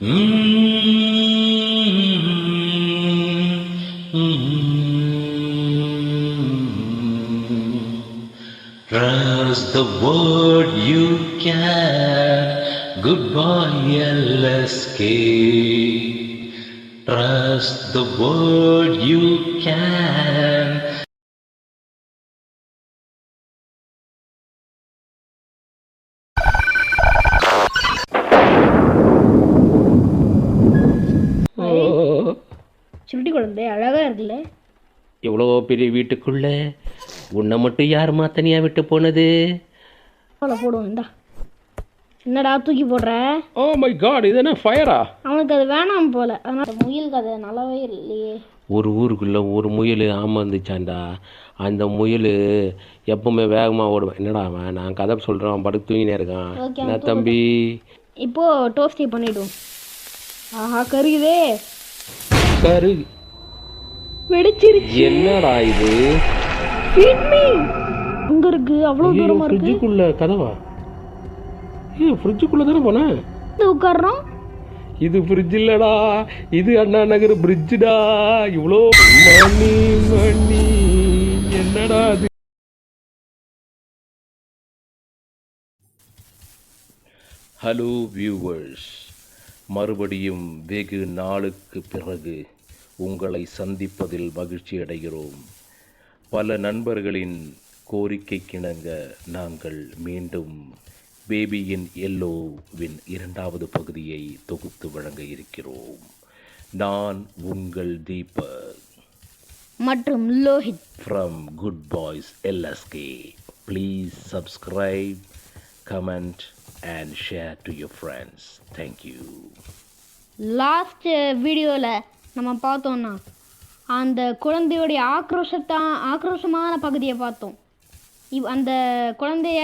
Trust the word you can. Goodbye, LSK. Trust the word you can. பெரிய வீட்டுக்குள்ள. உன்னை மட்டும் யாரும்மா தனியாக விட்டு போனது? போல போடுவோம் இந்தா. என்னடா தூக்கி போடுற? ஓ மை காட் இது என்ன ஃபயரா அவனுக்கு அது வேணாம் போல. அதனால முயலுக்கு அது நல்லாவே இல்லையே. ஒரு ஊருக்குள்ள ஒரு முயல் ஆமாம் இருந்துச்சாண்டா அந்த முயல் எப்பவுமே வேகமாக ஓடுவேன். என்னடா அவன்? நான் கதை சொல்கிறேன் அவன் படுத்து தூங்கினே இருக்கான். Okay, என்ன தம்பி? இப்போ டோஸ்டி பண்ணிடுவோம். ஆஹா கருகுதே. கரு வெடிச்சிருச்சு. என்னடா இது? Feed me. அங்க இருக்கு? அவ்வளவு தூரமா இருக்கு? ஃப்ரிட்ஜுக்குள்ள கதவா? ஏ ஃப்ரிட்ஜுக்குள்ள தானே போனேன் இது உட்கார்றோம் இது ஃப்ரிட்ஜ் இல்லடா. இது அண்ணா நகர் பிரிட்ஜுடா இவ்வளோ மணி மணி. என்னடா அது ஹலோ வியூவர்ஸ் மறுபடியும் வெகு நாளுக்கு பிறகு உங்களை சந்திப்பதில் மகிழ்ச்சி அடைகிறோம் பல நண்பர்களின் கோரிக்கைக்கிணங்க நாங்கள் மீண்டும் பேபியின் எல்லோவின் இரண்டாவது பகுதியை தொகுத்து வழங்க இருக்கிறோம் நான் உங்கள் தீபக் மற்றும் Lohith Good Boys LSK. Please subscribe, comment, and share to your friends. Thank you. Last வீடியோவில் நம்ம பார்த்தோன்னா அந்த குழந்தையுடைய ஆக்ரோஷத்தான் ஆக்ரோஷமான பகுதியை பார்த்தோம். இவ் அந்த குழந்தைய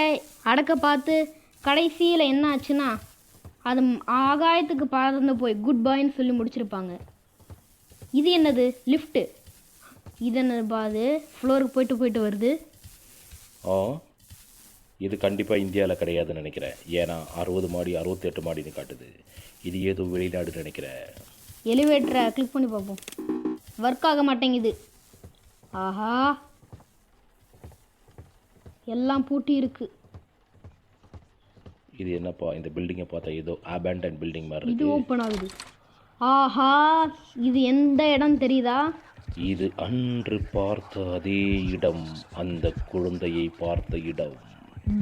அடக்க பார்த்து கடைசியில் என்ன ஆச்சுன்னா அது ஆகாயத்துக்கு பறந்து போய் குட் பாய்ன்னு சொல்லி முடிச்சிருப்பாங்க. இது என்னது? லிஃப்ட்டு இது என்னது பாது ஃப்ளோருக்கு போயிட்டு போயிட்டு வருது. ஆ இது கண்டிப்பாக இந்தியாவில் கிடையாதுன்னு நினைக்கிறேன். ஏன்னா அறுபது மாடி அறுபத்தெட்டு மாடின்னு காட்டுது. இது ஏதோ வெளிநாடு நினைக்கிறேன். எலிவேட்டரை கிளிக் பண்ணி பார்ப்போம். ஒர்க் ஆக மாட்டேங்குது. ஆஹா. எல்லாம் பூட்டி இருக்கு. இது என்னப்பா? இந்த பில்டிங்கை பார்த்தா ஏதோ abandoned பில்டிங் மாதிரி இது ஓப்பன் ஆகுது. ஆஹா. இது எந்த இடம் தெரியுதா? இது அன்று பார்த்த அதே இடம். அந்த குழந்தையை பார்த்த இடம்.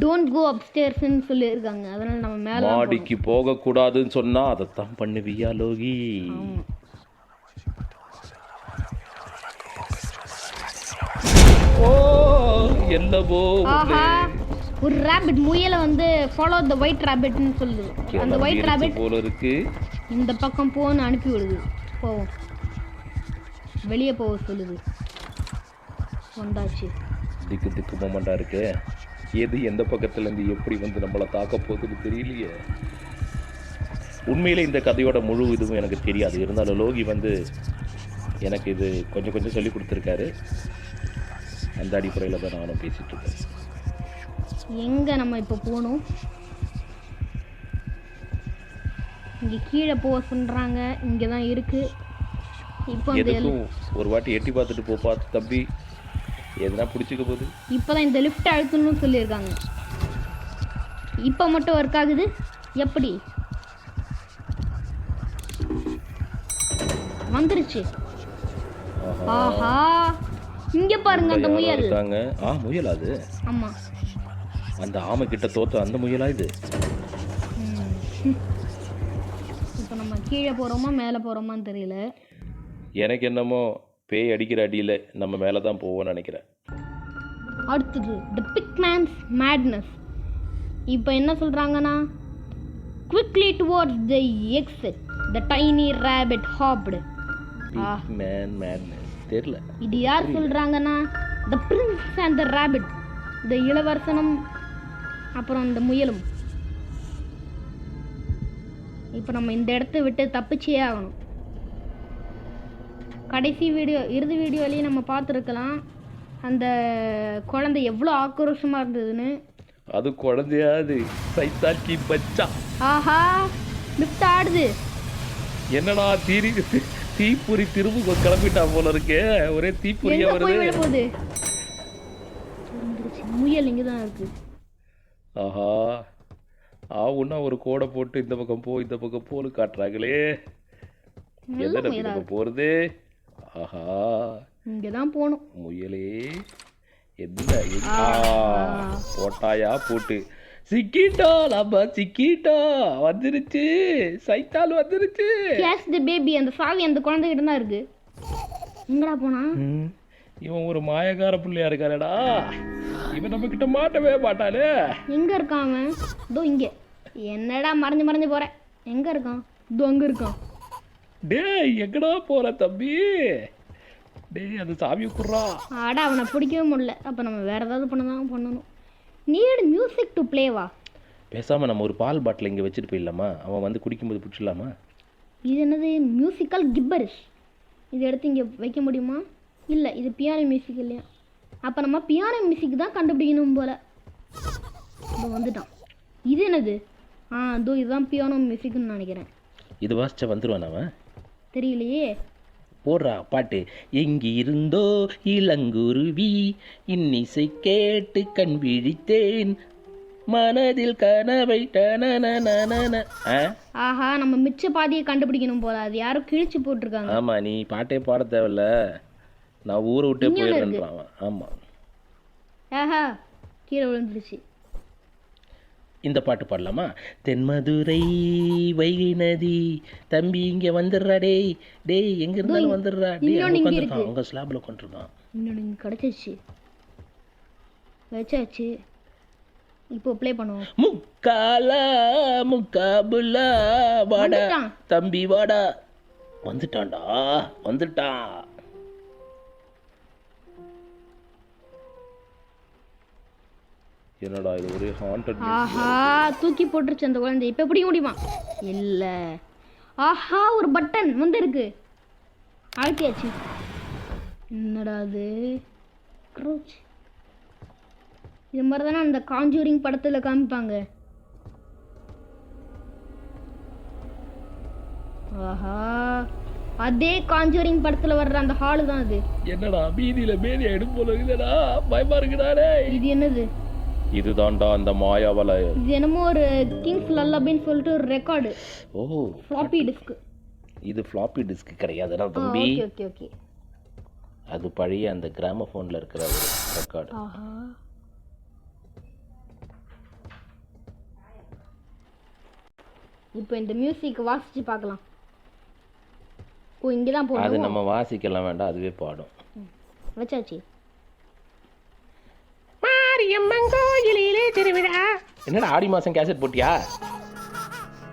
டோன்ட் கோ அப்ஸ்டேர்ஸ்ன்னு சொல்லியிருக்காங்க. அதனால நம்ம மேலே மாடிக்கு போகக்கூடாதுன்னு சொன்னா அதைத்தான் பண்ணுவியா லோகி? ஓ என்னவோ ஆஹா ஒரு ரேபிட் முயலை வந்து ஃபாலோ த ஒயிட் ரேபிட்னு சொல்லுது. அந்த ஒயிட் ரேபிட் போல இருக்கு. இந்த பக்கம் போன்னு அனுப்பி விடுது. போவோம் வெளியே போக சொல்லுது. வந்தாச்சு. திக்கு திக்கு மொமெண்டா இருக்கு. எது எந்த பக்கத்துல இருந்து எப்படி வந்து நம்மளை தாக்க போகுதுன்னு தெரியலையே. உண்மையிலே இந்த கதையோட முழு இதுவும் எனக்கு தெரியாது. இருந்தாலும் லோகி வந்து எனக்கு இது கொஞ்சம் கொஞ்சம் சொல்லி கொடுத்துருக்காரு. அந்த அடிப்படையில் தான் நானும் பேசிட்டு இருக்கேன். எங்க நம்ம இப்போ போகணும்? இங்க கீழே போக சொல்றாங்க. இங்க தான் இருக்கு. இப்போ எதுக்கும் ஒரு வாட்டி எட்டி பார்த்துட்டு போ பார்த்து தம்பி. எதுனா பிடிச்சிக்க போகுது. இப்போதான் இந்த லிஃப்ட் அழுத்தணும்னு சொல்லியிருக்காங்க. இப்போ மட்டும் ஒர்க் ஆகுது? எப்படி? வந்துருச்சு. ஆஹா. இங்க பாருங்க அந்த முயல். இருக்காங்க. ஆ முயல் அது? ஆமா. அந்த ஆமை கிட்ட தோத்த அந்த முயலா இது? இப்போ நம்ம கீழே போறோமா மேலே போறோமான்னு தெரியல. எனக்கு என்னமோ பேய் அடிக்கிற அடியில் நம்ம மேலே தான் போவோம்னு நினைக்கிறேன். அடுத்தது த பிக் மேன்ஸ் மேட்னஸ் இப்போ என்ன சொல்கிறாங்கன்னா quickly towards the exit the tiny rabbit hopped தெரியல. இது யார் சொல்கிறாங்கன்னா the prince and the rabbit இந்த இளவரசனும் அப்புறம் இந்த முயலும். இப்போ நம்ம இந்த இடத்த விட்டு தப்பிச்சே ஆகணும். கடைசி வீடியோ இறுதி வீடியோலையும் நம்ம பார்த்துருக்கலாம். அந்த குழந்தை எவ்வளோ ஆக்ரோஷமாக இருந்ததுன்னு. அது குழந்தையாது சைத்தாக்கி பச்சா. ஆஹா லிஃப்ட் ஆடுது. என்னடா தீரி தீப்பொறி திரும்ப கிளம்பிட்டா போல இருக்கே ஒரே தீப்பொறியா வருது. போகுது. முயல் இங்க தான் இருக்கு. ஆஹா ஆவுன்னா ஒரு கோடை போட்டு இந்த பக்கம் போ இந்த பக்கம் போன்னு காட்டுறாங்களே. எந்த பக்கம் போறது? ஆஹா. இங்க தான் போகணும் முயலே. எந்த போட்டாயா போட்டு. சிக்கிட்டோ நம்ம சிக்கிட்டோ. வந்துருச்சு. சைத்தால் வந்துருச்சு. கேஷ் தி பேபி அந்த சாவி அந்த குழந்தைகிட்ட தான் இருக்கு. எங்கடா போனா? இவன் ஒரு மாயக்கார பிள்ளையா இருக்காரடா இவன் நம்ம கிட்ட மாட்டவே மாட்டானே. எங்க இருக்கான் அவன்? இதோ இங்க. என்னடா மறைஞ்சு மறைஞ்சு போற? எங்க இருக்கான்? இதோ அங்க இருக்கான். டேய் எங்கடா போற தம்பி? டேய் அந்த சாவியை குடுறா. ஆடா அவனை பிடிக்கவே முடியல. அப்ப நம்ம வேற ஏதாவது பண்ண தான் பண்ணணும். நீட் மியூசிக் டு ப்ளேவா பேசாம நம்ம ஒரு பால் பாட்டில் இங்க வச்சுட்டு போயிடலாமா? அவன் வந்து குடிக்கும்போது பிடிச்சிடலாமா? இது என்னது? மியூசிக்கல் கிப்பரிஷ் இது எடுத்து இங்கே வைக்க முடியுமா? இல்லை இது பியானோ மியூசிக் இல்லையா? அப்போ நம்ம பியானோ மியூசிக் தான் கண்டுபிடிக்கணும் போல. இப்போ வந்துட்டான். இது என்னது? ஆ இதோ இதுதான் பியானோ மியூசிக்னு நினைக்கிறேன். இது வாசிச்சா வந்துருவான் அவன்? தெரியலையே. போடுறா பாட்டு. எங்கி இருந்தோ இளங்குருவி இன்னிசை கேட்டு கண் விழித்தேன். மனதில் கனவை ஆஹா நம்ம மிச்ச பாதியை கண்டுபிடிக்கணும் போல. அது யாரும் கிழிச்சு போட்டிருக்காங்க. ஆமா நீ பாட்டே பாட தேவையில்ல. நான் ஊரை விட்டே போயிடுறேன்றான் அவன். ஆமா. ஆஹா கீழே விழுந்துருச்சு. இந்த பாட்டு பாடலாமா? தென்மதுரை வைகை நதி தம்பி இங்க வந்துடுறா டேய் டேய் எங்க இருந்தாலும் வந்துடுறா. டேய் அங்க உட்காந்துருக்கான் அவங்க ஸ்லாப்ல உட்காந்துருக்கான் இன்னொன்று கிடச்சிருச்சு. வச்சாச்சு இப்போ ப்ளே பண்ணுவோம். முக்காலா முக்காபுலா வாடா. தம்பி வாடா. வந்துட்டான்டா வந்துட்டான். என்னடா இது ஒரே ஹாண்டட் ஆஹா தூக்கி போட்டுருச்சு அந்த குழந்தை. இப்போ பிடிக்க முடியுமா? இல்லை. ஆஹா ஒரு பட்டன் வந்திருக்கு அழுத்தியாச்சு. என்னடா அது. இது மாதிரி தானே அந்த காஞ்சூரிங் படத்தில் காமிப்பாங்க. ஆஹா அதே காஞ்சூரிங் படத்தில் வர்ற அந்த ஹாலு தான் அது. என்னடா மீதியில மேதி ஆயிடும் போல இருக்குடா பயமா இருக்குடாடே இது என்னது? இதுதான்டா அந்த மாயாவல. இது என்னமோ ஒரு கிங்ஸ் லல்லபின்னு சொல்லிட்டு ஒரு ரெக்கார்டு ஓ. ஃப்ளாப்பி டிஸ்க் இது ஃப்ளாப்பி டிஸ்க் கிடையாதுடா தம்பி. ஓகே ஓகே ஓகே அது பழைய அந்த கிராமஃபோன்ல இருக்கிற ஒரு ரெக்கார்டு ஆஹா. இப்போ இந்த மியூசிக் வாசிச்சு பார்க்கலாம். ஓ இங்கே தான் அது போடணும். நம்ம வாசிக்கலாம் வேண்டாம் அதுவே பாடும். வச்சாச்சு. மாரியம்மன் கோயிலிலே திருவிழா. என்னடா ஆடி மாசம் கேசட் போட்டியா?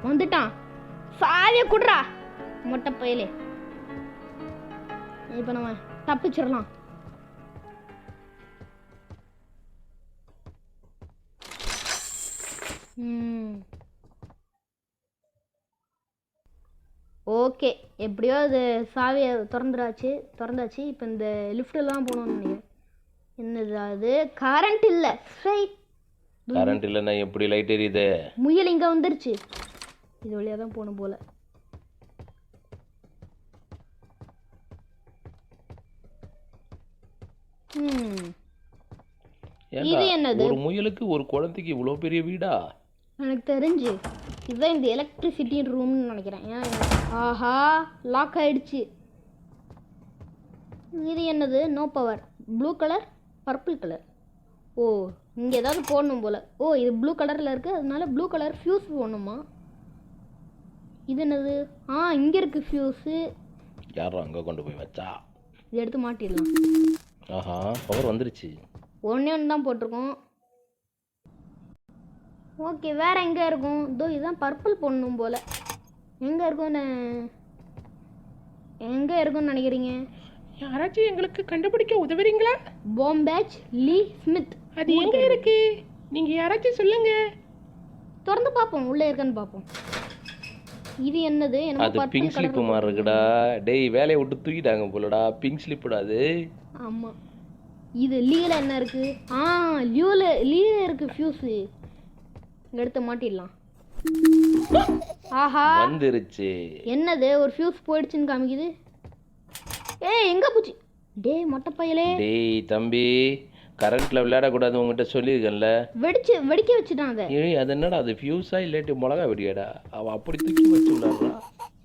வந்துட்டான். சாவிய குடுறா. மொட்டை பயலே. இப்போ நம்ம தப்பிச்சிடலாம். ஓகே. எப்படியோ அது சாவியை திறந்துடாச்சு திறந்தாச்சு. இப்போ இந்த லிஃப்ட்டில் தான் போகணும்னு நினைக்கிறேன். என்னது அது? கரண்ட் இல்லை. ஸ்ட்ரைட் கரண்ட் இல்லைன்னா எப்படி லைட் எரியுது? முயல் இங்கே வந்துருச்சு. இது வழியாக தான் போகணும் போல. இது என்னது? ஒரு முயலுக்கு ஒரு குழந்தைக்கு இவ்வளோ பெரிய வீடா? எனக்கு தெரிஞ்சு இதுதான் இந்த எலக்ட்ரிசிட்டி ரூம்னு நினைக்கிறேன். ஆஹா லாக் ஆயிடுச்சு. இது என்னது? No power blue colour purple colour. Oh இங்கே ஏதாவது போடணும் போல். ஓ இது ப்ளூ கலரில் இருக்குது அதனால ப்ளூ கலர் ஃபியூஸ் போடணுமா? இது என்னது? ஆ இங்கே இருக்குது ஃபியூஸு யாரும் அங்கே கொண்டு போய் வச்சா? இதை எடுத்து மாட்டிடலாம். ஆஹா பவர் வந்துருச்சு. ஒன்றே ஒன்று தான் போட்டிருக்கோம். ஓகே வேற எங்கே இருக்கும்? இதோ இதுதான் பர்பிள் போடணும் போல். எங்கே இருக்கும்னு எங்கே இருக்கும்னு நினைக்கிறீங்க? யாராச்சும் எங்களுக்கு கண்டுபிடிக்க உதவுறீங்களா? பாம்பேஜ் லீ ஸ்மித் அது எங்க இருக்கு? நீங்க யாராச்சும் சொல்லுங்க. திறந்து பார்ப்போம். உள்ளே இருக்கான்னு பார்ப்போம். இது என்னது? அது பிங்க் ஸ்லிப் மாதிரி இருக்குடா டேய் வேலையை விட்டு தூக்கிட்டாங்க போலடா. பிங்க் ஸ்லிப்டா அது? ஆமாம் இது லீல என்ன இருக்குது ஆ லியூல லீல இருக்குது ஃபியூஸு எடுத்து மாட்டிடலாம். ஆஹா. வந்துருச்சு. என்னது? ஒரு ஃபியூஸ் போயிடுச்சுன்னு காமிக்குது? ஏய் எங்க போச்சு? டேய் மொட்டை பையலே. டேய் தம்பி கரண்ட்ல விளையாடக்கூடாது உங்ககிட்ட சொல்லியிருக்கேன்ல. வெடிச்சு வெடிக்க வச்சுட்டான் அதை. ஏய் அது என்னடா அது ஃபியூஸா இல்லாட்டி மிளகா வெடியாடா? அவன் அப்படி தூக்கி வச்சு விளையாடுறா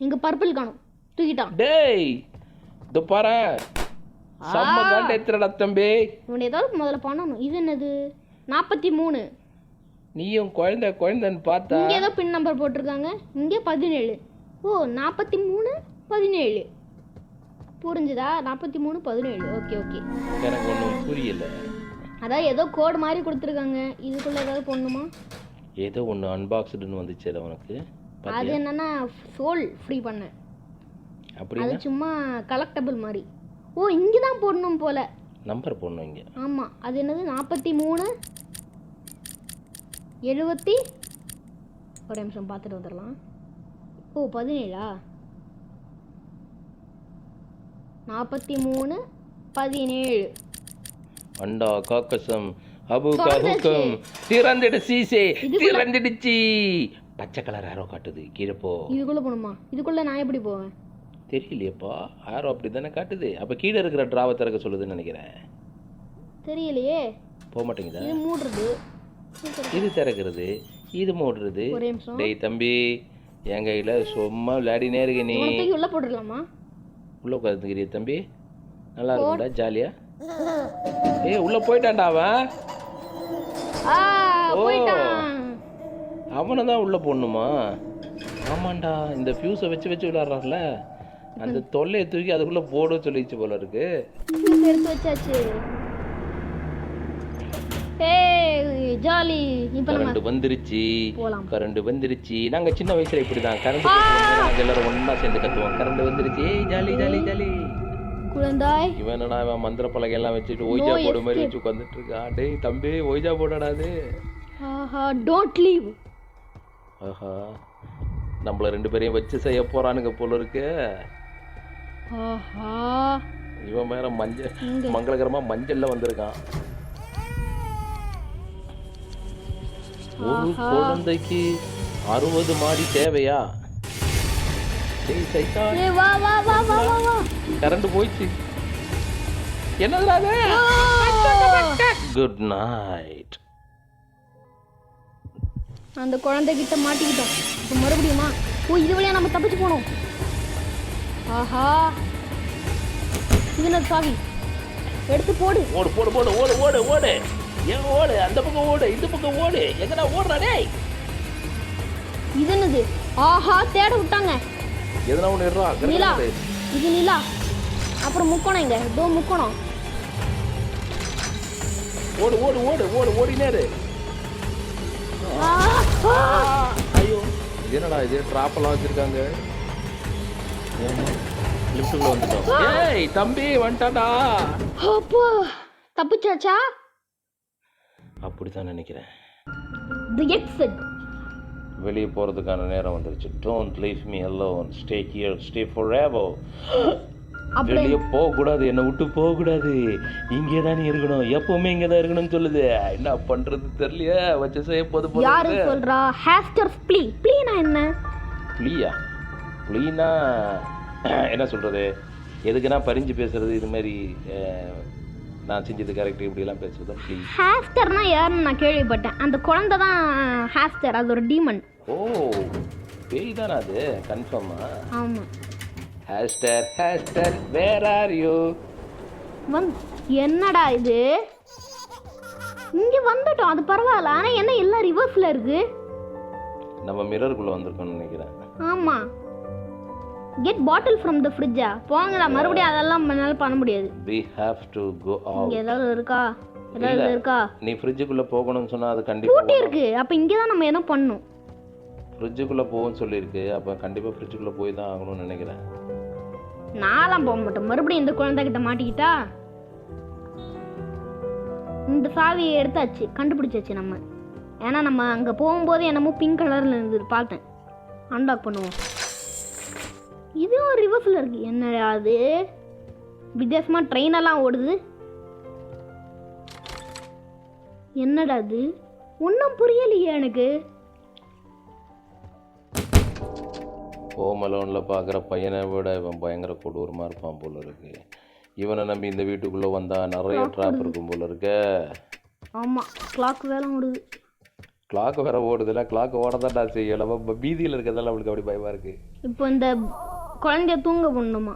இங்க பர்பிள் காணும். தூக்கிட்டான். டேய் இது பாரு. செம்ம காண்ட எத்திரடா தம்பி. இவனை ஏதாவது முதல்ல பண்ணணும். இது என்னது? நாற்பத்தி மூணு நீயும் குழந்தை குழந்தைன்னு பார்த்தா. இங்கே ஏதோ பின் நம்பர் போட்டிருக்காங்க. இங்கே பதினேழு. ஓ நாற்பத்தி மூணு பதினேழு. புரிஞ்சுதா? நாற்பத்தி மூணு பதினேழு. ஓகே ஓகே எனக்கு ஒன்றும் புரியல. அதான் ஏதோ கோடு மாதிரி கொடுத்துருக்காங்க. இதுக்குள்ள ஏதாவது போடணுமா? ஏதோ ஒன்று அன்பாக்ஸ்டுன்னு வந்துச்சுல உனக்கு. அது என்னன்னா சோல் ஃப்ரீ பண்ணேன் அப்படின்னா அது சும்மா கலெக்டபிள் மாதிரி. ஓ இங்கே தான் போடணும் போல. நம்பர் போடணும் இங்கே. ஆமாம் அது என்னது? நாற்பத்தி மூணு எழுபத்தி ஒரு நிமிஷம் பார்த்துட்டு வந்துடலாம். ஓ பதினேழா? நாற்பத்தி மூணு பதினேழு. அண்டா காக்கசம் அபு கஹுக்கம் திறந்துடு சீசே திறந்துடுச்சு. பச்சை கலர் ஆரோ காட்டுது. கீழே போ. இதுக்குள்ளே போகணுமா இதுக்குள்ளே நான் எப்படி போவேன்? தெரியலையேப்பா. ஆரோ அப்படி தானே காட்டுது. அப்போ கீழே இருக்கிற ட்ராவை திறக்க சொல்லுதுன்னு நினைக்கிறேன். தெரியலையே. போக மாட்டேங்குதா? இது மூடுறது. இது திறக்கிறது. இது மூடுறது. டேய் தம்பி என் கையில் சும்மா விளையாடினே இருக்க நீ. உள்ளே போட்டுடலாமா உள்ள உட்காந்துக்கிறிய தம்பி. நல்லா இருக்கும்டா ஜாலியா? ஏய் உள்ள போயிட்டான்டா அவன். போயிட்டான். அவனை தான் உள்ள போடணுமா? ஆமாண்டா இந்த ஃபியூஸை வச்சு வச்சு விளையாடுறான்ல அந்த தொல்லையை தூக்கி அதுக்குள்ள போட சொல்லிச்சு போல இருக்கு. எடுத்து வச்சாச்சு. ஏய் ஜாலி இப்போ கரண்ட் வந்துருச்சு. கரண்ட் வந்துருச்சு. நாங்க சின்ன வயசுல இப்படிதான். கரண்ட் நாங்க எல்லாரும் ஒண்ணா சேர்ந்து கத்துவோம். கரண்ட் வந்துருச்சு. Jolly jolly jolly. குழந்தாய். இவன் என்னடா இவன் மந்திர பலகை எல்லாம் வச்சுட்டு ஒய்ஜா போடு மாதிரி வச்சு உட்காந்துட்டு இருக்கான் டேய் தம்பி ஒய்ஜா போடடா அது. ஆஹா டோன்ட் லீவ் ஆஹா. நம்மள ரெண்டு பேரையும் வச்சு செய்ய போறானுங்க போல இருக்கு. ஆஹா. இவன் வேற மஞ்சள் மங்களகரமா மஞ்சள்ல வந்திருக்கான். ஒரு குழந்தைக்கு அறுபது மாடி தேவையா? டேய் சைத்தான். ஏய் வா வா வா வா வா வா. கரண்ட் போயிடுச்சு. என்னதுடா குட் நைட் அந்த குழந்தைகிட்ட மாட்டிக்கிட்டோம். இப்போ மறுபடியுமா? ஓ இது வழியா நம்ம தப்பிச்சு போனோம். ஆஹா. இது என்ன சாவி? எடுத்து போடு. ஓடு போடு போடு ஓடு ஓடு ஓடு. ஏன் ஓடு அந்த பக்கம் ஓடு இந்த பக்கம் ஓடு. எங்கடா ஓடுறா டேய்? இது என்னது ஆஹா தேட விட்டாங்க. எதனா ஒன்று இருறா நிலா இது நிலா. அப்புறம் முக்கணும் இங்க. இதோ முக்கணும். ஓடு ஓடு ஓடு ஓடு ஓடினேரு. ஐயோ. என்னடா இது? ட்ராப்பெல்லாம் வச்சிருக்காங்க. லிஃப்ட்டுக்குள்ள வந்துட்டோம். ஏய் தம்பி வந்துட்டாடா அப்பா தப்பிச்சாச்சா? அப்படித்தான் நினைக்கிறேன். தி எக்ஸிட் வெளியே போகிறதுக்கான நேரம் வந்துருச்சு. Don't leave me alone. Stay here stay for அப்படி வெளியே போகக்கூடாது. என்னை விட்டு போகக்கூடாது. இங்கே தானே இருக்கணும். எப்பவுமே இங்கே தான் இருக்கணும்னு சொல்லுது. என்ன பண்ணுறது தெரியலையே. வச்சு செய்ய போது யாரு சொல்றா? ஹேஸ்டர் ப்ளீ ப்ளீனா என்ன? ப்ளீயா ப்ளீனா என்ன சொல்கிறது எதுக்குன்னா பறிஞ்சு பேசுறது இது மாதிரி நான் செஞ்சது கரெக்ட் இப்படிலாம் பேசுறது? தான் ப்ளீ ஹேஸ்டர்னா யாருன்னு நான் கேள்விப்பட்டேன். அந்த குழந்தை தான் ஹேஸ்டர் அது ஒரு டீமன் ஓ பேய் தானே அது? கன்ஃபார்மா ஆமா. ஹேஸ்டர் ஹேஸ்டர் வேர் ஆர் யூ வந் என்னடா இது? இங்க வந்துட்டோம் அது பரவாயில்ல. ஆனா என்ன எல்லாம் ரிவர்ஸ்ல இருக்கு. நம்ம மிரருக்குள்ளே வந்திருக்கோம்னு நினைக்கிறேன். ஆமா. கெட் பாட்டில் ஃப்ரம் த ஃப்ரிட்ஜா போங்கடா மறுபடியும் அதெல்லாம் என்னால பண்ண முடியாது. We have to go இங்க out ஏதாவது இருக்கா? ஏதாவது இருக்கா? நீ ஃப்ரிட்ஜுக்குள்ளே போகணும்னு சொன்னால் அது கண்டிப்பாக பூட்டி இருக்கு. அப்ப இங்க தான் நம்ம என்ன பண்ணணும் ஃப்ரிட்ஜுக்குள்ளே போகும்னு சொல்லியிருக்கு. அப்போ கண்டிப்பாக ஃப்ரிட்ஜுக்குள்ளே போய் தான் ஆகணும்னு நினைக்கிறேன். நான்லாம் போக மாட்டேன். மறுபடியும் இந்த குழந்தைகிட்ட மாட்டிக்கிட்டா? இந்த சாவியை எடுத்தாச்சு. கண்டுபிடிச்சாச்சு நம்ம. ஏன்னா நம்ம அங்கே போகும்போது என்னமோ பிங்க் கலரில் இருந்தது. பார்த்தேன் அன்லாக் பண்ணுவோம். இதுவும் ரிவர்ஸில் இருக்கு. என்னடா அது? வித்தியாசமாக ட்ரெயின் எல்லாம் ஓடுது. என்னடா அது? ஒன்றும் புரியலையே எனக்கு. ஹோம் அலோனில் பார்க்குற பையனை விட இவன் பயங்கர கொடூரமாக இருப்பான் போல இருக்கு. இவனை நம்பி இந்த வீட்டுக்குள்ளே வந்தால் நிறைய ட்ராப் இருக்கும் போல இருக்க. ஆமாம் கிளாக் வேலை ஓடுது. கிளாக் வேற ஓடுதுல. கிளாக் ஓடதான்டா செய்யும். நம்ம பீதியில் இருக்கிறதால அவளுக்கு அப்படி பயமாக இருக்குது இப்போ இந்த குழந்தைய தூங்க பண்ணணுமா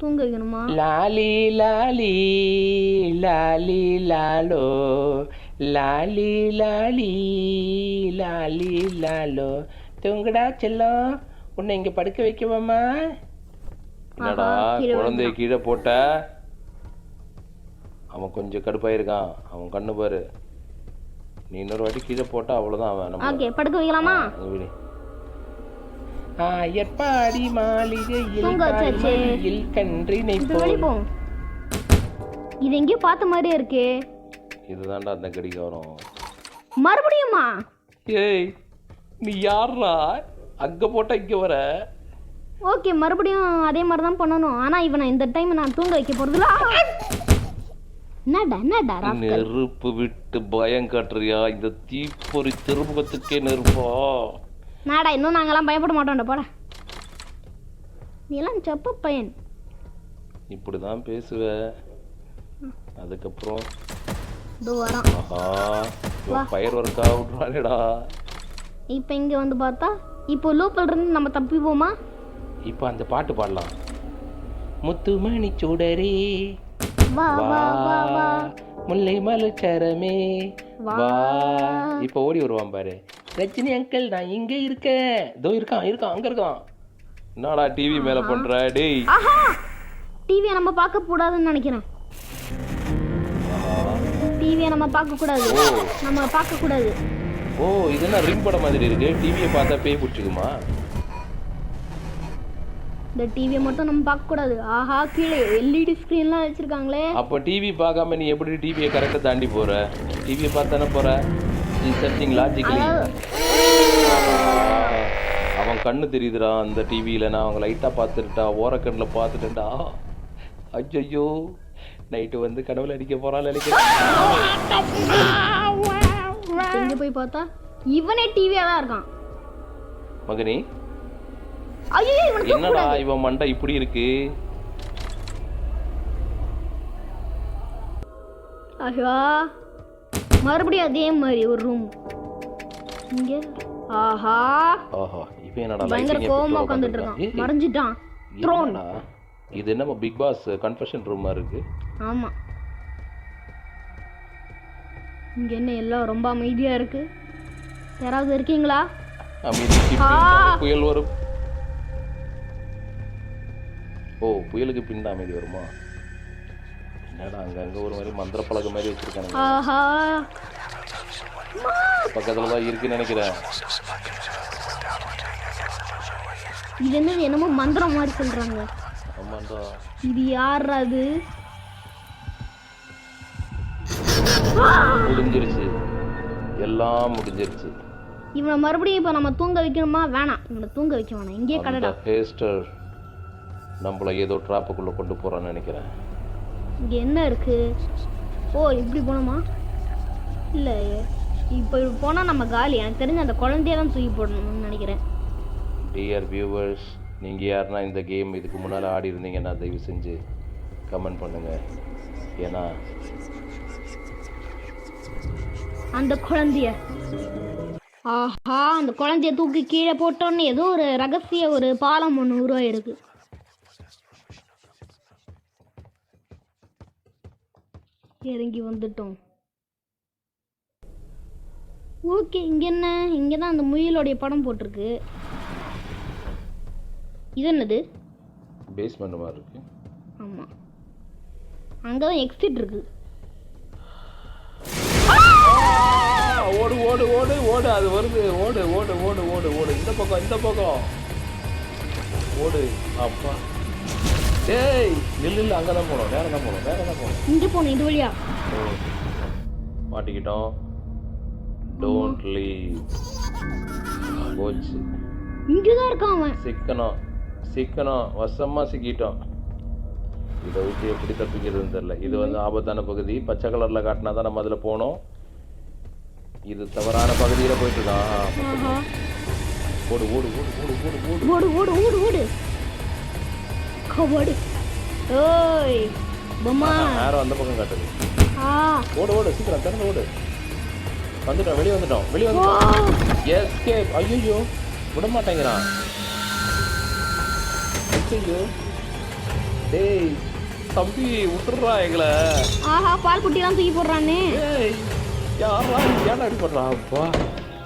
தூங்க வைக்கணுமா? லாலி லாலி லாலி லாலோ. லாலி லாலி லாலி லாலோ. தூங்குடா செல்லம் உன்னை இங்க படுக்க வைக்கவாமா என்னடா குழந்தைய கீழே போட்ட? அவன் கொஞ்சம் கடுப்பாயிருக்கான். அவன் கண்ணு பாரு. நீ இன்னொரு வாட்டி கீழே போட்டா அவ்வளவுதான் அவன். ஓகே படுக்க வைக்கலாமா. ஆயர்பாடி மாளிகையில் கன்றினை போல். இது எங்கேயோ பார்த்த மாதிரியே இருக்கே. இதுதான்டா அந்த கடிகாரம். மறுபடியுமா? ஏய் நீ யார்ரா அங்க போட்டா இங்க வர. ஓகே மறுபடியும் அதே மாதிரி தான் பண்ணணும். ஆனால் இவனை இந்த டைம் நான் தூங்க வைக்க போகிறதுல என்னடா என்னடா. நெருப்பு விட்டு பயம் காட்டுறியா? இந்த தீப்பொறி திருமுகத்துக்கே நெருப்பா? நாடா இன்னும் நாங்கெல்லாம் பயப்பட மாட்டோம்டா போட. நீ எல்லாம் செப்ப பையன். இப்படிதான் பேசுவ. அதுக்கப்புறம் பயிர் ஒர்க்கா விட்றானேடா இப்போ இங்கே வந்து பார்த்தா இப்போ லூப்பில் இருந்து நம்ம தப்பிப்போமா? இப்போ அந்த பாட்டு பாடலாம். முத்துமணி சுடரே வா வா வா. முல்லை மலச்சரமே. வா. இப்போ ஓடி வருவான் பாரு. ரஜினி அங்கிள் நான் இங்க இருக்கேன். இதோ இருக்கான் இருக்கான் அங்க இருக்கான். என்னடா டிவி மேல பண்ற? டேய். ஆஹா. டிவியை நம்ம பார்க்க கூடாதுன்னு நினைக்கிறேன். டிவியை நம்ம பார்க்க கூடாது. நம்ம பார்க்க கூடாது. ஓ இது என்ன ரிங் படம் மாதிரி இருக்கு. டிவியை பார்த்தா பேய் பிடிச்சிக்குமா? இந்த டிவியை மட்டும் நம்ம பார்க்க கூடாது. ஆஹா கீழே எல்இடி ஸ்க்ரீன்லாம் வச்சிருக்காங்களே. அப்போ டிவி பார்க்காம நீ எப்படி டிவியை கரெக்டாக தாண்டி போற? டிவியை பார்த்தானே போற? சர்ச்சிங் லாஜிக்கலி அவன் கண்ணு தெரியுதுடா அந்த டிவியில் நான் அவங்க லைட்டாக பார்த்துட்டா ஓரக்கண்ணில் பார்த்துட்டேன்டா. ஐயோ நைட்டு வந்து கடவுள் அடிக்க போறான்னு நினைக்கிறேன். இங்க போய் பார்த்தா? இவனே டிவியா தான் இருக்கான். மகனே. ஐயோ என்னடா இவன் மண்டை இப்படி இருக்கு? ஆஹா மறுபடியும் அதே மாதிரி ஒரு ரூம் இங்க? ஆஹா. ஆஹா இப்போ என்னடா பயங்கர கோவமா உட்கார்ந்திருக்கான். இருக்கான். மறைஞ்சிட்டான். என்னடா? இது என்னமோ பிக் பாஸ் கன்ஃபெஷன் ரூமா இருக்கு. ஆமா. இங்க என்ன எல்லாம் ரொம்ப அமைதியா இருக்கு? யாராவது இருக்கீங்களா? புயல் வரும். ஓ புயலுக்கு பின் அமைதி வருமா? என்னடா அங்க அங்க ஒரு மாதிரி மந்திர பலகை மாதிரி வச்சிருக்கானுங்க ஆஹா பக்கத்துல தான் இருக்குன்னு நினைக்கிறேன் இது என்னது என்னமோ மந்திரம் மாதிரி சொல்றாங்க ஆமாண்டா இது யார் அது முடிஞ்சிருச்சு எல்லாம் முடிஞ்சிருச்சு இவனை மறுபடியும் இப்போ நம்ம தூங்க வைக்கணுமா வேணாம் இவனை தூங்க வைக்க வேணாம் இங்கே அந்த கடடா ஹேஸ்டர் நம்மள ஏதோ ட்ராப்புக்குள்ள கொண்டு போறான்னு நினைக்கிறேன் இங்கே என்ன இருக்கு? ஓ இப்படி போகணுமா இல்லை இப்போ போனால் நம்ம காலி. எனக்கு தெரிஞ்ச அந்த குழந்தைய தான் தூக்கி போடணும்னு நினைக்கிறேன். டியர் வியூவர்ஸ் நீங்கள் யாருன்னா இந்த கேம் இதுக்கு முன்னால் ஆடி இருந்தீங்கன்னா தயவு செஞ்சு கமெண்ட் பண்ணுங்க. ஏன்னா அந்த குழந்தைய. ஆஹா அந்த குழந்தைய தூக்கி கீழே போட்டோன்னு ஏதோ ஒரு ரகசிய ஒரு பாலம் ஒன்று உருவாயிருக்கு. இறங்கி வந்துட்டோம். ஓகே இங்கே என்ன இங்கே தான் அந்த முயலோடைய படம் போட்டிருக்கு. இது என்னது? பேஸ்மெண்ட் மாதிரி இருக்கு. ஆமாம் அங்கே தான் எக்ஸிட் இருக்கு ஓடு ஓடு ஓடு ஓடு அது வருது. ஓடு ஓடு ஓடு ஓடு ஓடு. இந்த பக்கம் இந்த பக்கம். ஓடு அப்பா. டேய் நில்லு இல்லை அங்கே தான் போகணும் வேற தான் போகணும் வேற தான் போகணும். இங்கே போகணும் இது வழியா? மாட்டிக்கிட்டோம். டோன்ட் லீவ் போச்சு. இங்கே தான் இருக்கான் அவன். சிக்கனம் சிக்கனம் வசமா சிக்கிட்டோம். இதை விட்டு எப்படி தப்பிக்கிறதுன்னு தெரியல. இது வந்து ஆபத்தான பகுதி. பச்சை கலர்ல காட்டினா தான் நம்ம அதில் போனோம். இது தவறான பகுதியில் போயிட்டு இருக்கான். ஓடு ஓடு ஓடு ஓடு ஓடு ஓடு. ஓடு ஓடு ஓடு ஓடு. கபடு ஓய் பொம்மா. யாரும் அந்த பக்கம் காட்டுது. ஆ. ஓடு ஓடு சீக்கிரம் திறந்து ஓடு. வந்துட்டோம் வெளியே வந்துட்டோம் வெளியே வந்துட்டோம். எஸ்கேப் ஐயோ விட மாட்டேங்கிறான் ஐயோ டேய் தம்பி விட்டுறா எங்களை. ஆஹா பால் குட்டிலாம் தூக்கி போடுறானே. யாரா ஏன்டா இப்படி பண்றா? அப்பா.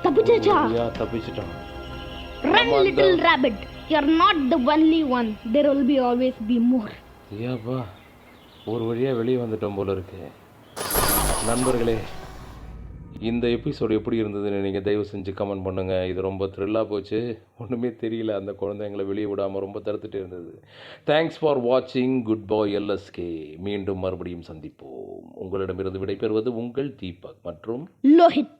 தப்பிச்சாச்சா? ஐயா தப்பிச்சிட்டான். Run little rabbit you are not the only one there will be always be more ஐயாப்பா ஒரு வழியாக வெளியே வந்துட்டோம் போல இருக்கு. நண்பர்களே இந்த எபிசோடு எப்படி இருந்ததுன்னு நீங்கள் தயவு செஞ்சு கமெண்ட் பண்ணுங்கள் இது ரொம்ப த்ரில்லாக போச்சு. ஒன்றுமே தெரியல. அந்த குழந்தைங்களை வெளியே விடாமல் ரொம்ப தடுத்துட்டு இருந்தது. தேங்க்ஸ் ஃபார் வாட்சிங் குட் பாய் எல்எஸ்கே மீண்டும் மறுபடியும் சந்திப்போம். உங்களிடமிருந்து விடைபெறுவது உங்கள் தீபக் மற்றும் லோஹித்